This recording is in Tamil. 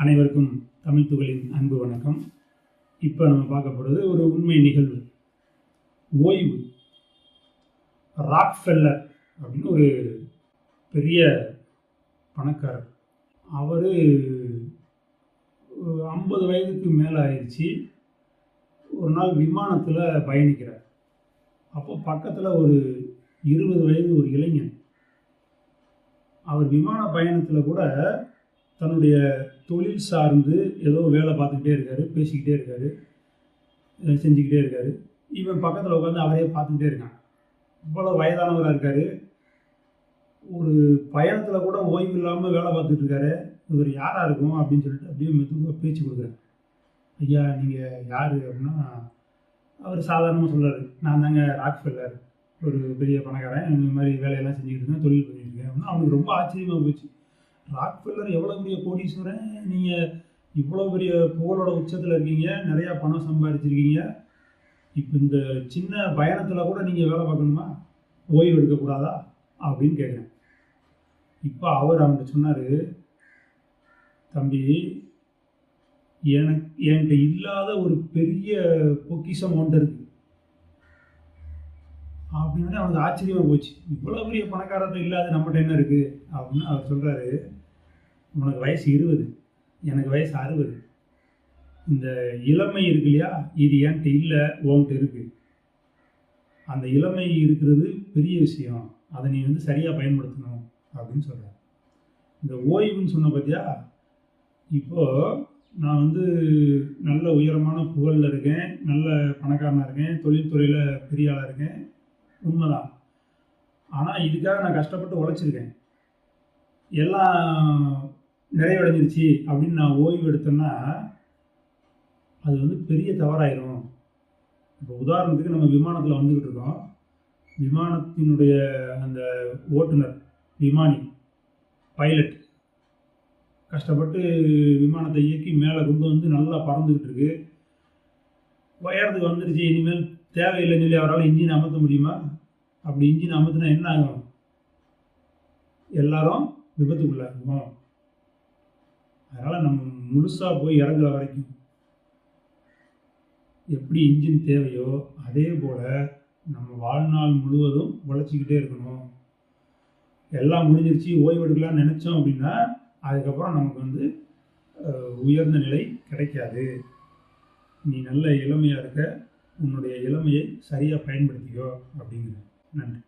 அனைவருக்கும் தமிழ் துகளின் அன்பு வணக்கம். இப்போ நம்ம பார்க்க போகிறது ஒரு உண்மை நிகழ்வு. ஓய்வு. ராக்ஃபெல்லர் அப்படின்னு ஒரு பெரிய பணக்காரர். அவர் ஐம்பது வயதுக்கு மேலே ஆயிடுச்சு. ஒரு நாள் விமானத்தில் பயணிக்கிறார். அப்போ பக்கத்தில் ஒரு இருபது வயது ஒரு இளைஞன். அவர் விமான பயணத்தில் கூட தன்னுடைய தொழில் சார்ந்து ஏதோ வேலை பார்த்துக்கிட்டே இருக்காரு பேசிக்கிட்டே இருக்காரு செஞ்சுக்கிட்டே இருக்காரு. இவன் பக்கத்தில் உட்காந்து அவரே பார்த்துக்கிட்டே இருக்கான். இவ்வளோ வயதானவராக இருக்காரு. ஒரு பயணத்தில் கூட ஓய்வு இல்லாமல் வேலை பார்த்துட்டு இருக்காரு. இவர் யாராக இருக்கும் அப்படின்னு சொல்லிட்டு அப்படியே மெதுவாக பேச்சு கொடுக்குறேன் ஐயா நீங்கள் யார்? அப்படின்னா அவர் சாதாரணமாக சொல்கிறார் நான் தாங்க ராக்ஃபெல்லர் ஒரு பெரிய பணக்காரன். இந்த மாதிரி வேலையெல்லாம் செஞ்சுக்கிட்டு இருக்கேன் தொழில் பண்ணிட்டு இருக்கேன். அப்படின்னா அவனுக்கு ரொம்ப ஆச்சரியமாக போச்சு. ராக்ஃபெல்லர் எவ்வளோ பெரிய கோடீஸ்வரன் நீங்கள் இவ்வளோ பெரிய புகழோட உச்சத்தில் இருக்கீங்க. நிறையா பணம் சம்பாதிச்சிருக்கீங்க. இப்போ இந்த சின்ன பயணத்தில் கூட நீங்கள் வேலை பார்க்கணுமா? ஓய்வு எடுக்கக்கூடாதா? அப்படின்னு கேட்குறேன் இப்போ அவர் அவங்க சொன்னார் தம்பி எனக்கு என்கிட்ட இல்லாத ஒரு பெரிய பொக்கிஷம் ஒன்று இருக்குது அப்படின்னு அவனுக்கு ஆச்சரியமா போச்சு. இவ்வளோ பெரிய பணக்காரத்தை இல்லாத நம்மகிட்ட என்ன இருக்குது அப்படின்னு அவர் சொல்கிறாரு உனக்கு வயசு இருபது. எனக்கு வயசு அறுபது. இந்த இளமை இருக்கு இல்லையா? இது என்கிட்ட இல்லை உன்கிட்ட இருக்குது அந்த இளமை இருக்கிறது பெரிய விஷயம். அதை நீ வந்து சரியாக பயன்படுத்தணும். அப்படின்னு சொல்கிறார் இந்த ஓய்வுன்னு சொன்ன பார்த்தியா இப்போது நான் வந்து நல்ல உயரமான புகழில் இருக்கேன் நல்ல பணக்காரனாக இருக்கேன் தொழில்துறையில் பெரிய ஆளாக இருக்கேன். உண்மைதான். ஆனால் இதுக்காக நான் கஷ்டப்பட்டு உழைச்சிருக்கேன். எல்லாம் நிறைவடைஞ்சிருச்சு அப்படின்னு நான் ஓய்வு எடுத்தேன்னா அது வந்து பெரிய தவறாயிரும். இப்போ உதாரணத்துக்கு நம்ம விமானத்தில் வந்துக்கிட்டு இருக்கோம். விமானத்தினுடைய அந்த ஓட்டுநர் விமானி பைலட் கஷ்டப்பட்டு விமானத்தை இயக்கி மேலே கொண்டு வந்து நல்லா பறந்துக்கிட்டு இருக்கு. உயரத்துக்கு வந்துருச்சு இனிமேல் தேவையில்லைன்னு சொல்லி அவரால் இன்ஜின் அமர்த்த முடியுமா? அப்படி இன்ஜின் அமர்த்தினா என்ன ஆகும்? எல்லாரும் விபத்துக்குள்ளாகும் அதனால் நம்ம முழுசாக போய் இறங்குற வரைக்கும் எப்படி இன்ஜின் தேவையோ அதே போல் நம்ம வாழ்நாள் முழுவதும் உழைச்சிக்கிட்டே இருக்கணும். எல்லாம் முடிஞ்சிருச்சு ஓய்வு எடுக்கலாம்னு நினச்சோம் அப்படின்னா அதுக்கப்புறம் நமக்கு வந்து உயர்ந்த நிலை கிடைக்காது. நீ நல்ல இளமையாக இருக்க உன்னுடைய இளமையை சரியாக பயன்படுத்திக்கோ அப்படிங்கிறேன். நன்றி.